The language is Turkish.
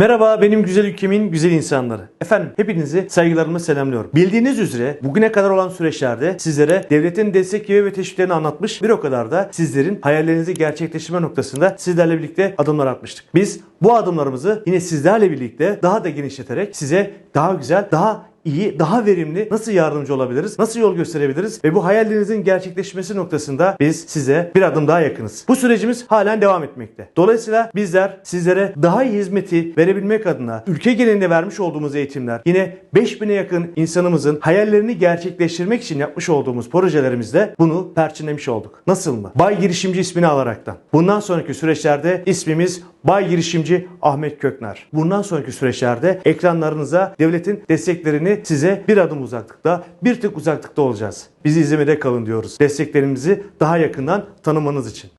Merhaba benim güzel ülkemin güzel insanları. Efendim hepinizi saygılarımla selamlıyorum. Bildiğiniz üzere bugüne kadar olan süreçlerde sizlere devletin destekleri ve teşviklerini anlatmış bir o kadar da sizlerin hayallerinizi gerçekleştirme noktasında sizlerle birlikte adımlar atmıştık. Biz bu adımlarımızı yine sizlerle birlikte daha da genişleterek size daha güzel, daha iyi, daha verimli nasıl yardımcı olabiliriz? Nasıl yol gösterebiliriz? Ve bu hayallerinizin gerçekleşmesi noktasında biz size bir adım daha yakınız. Bu sürecimiz halen devam etmekte. Dolayısıyla bizler sizlere daha iyi hizmeti verebilmek adına ülke genelinde vermiş olduğumuz eğitimler, yine 5000'e yakın insanımızın hayallerini gerçekleştirmek için yapmış olduğumuz projelerimizde bunu perçinlemiş olduk. Nasıl mı? Bay Girişimci ismini alaraktan. Bundan sonraki süreçlerde ismimiz Bay Girişimci Ahmet Kökner. Bundan sonraki süreçlerde ekranlarınıza devletin desteklerini size bir adım uzaklıkta, bir tık uzaklıkta olacağız. Bizi izlemede kalın diyoruz. Desteklerimizi daha yakından tanımanız için.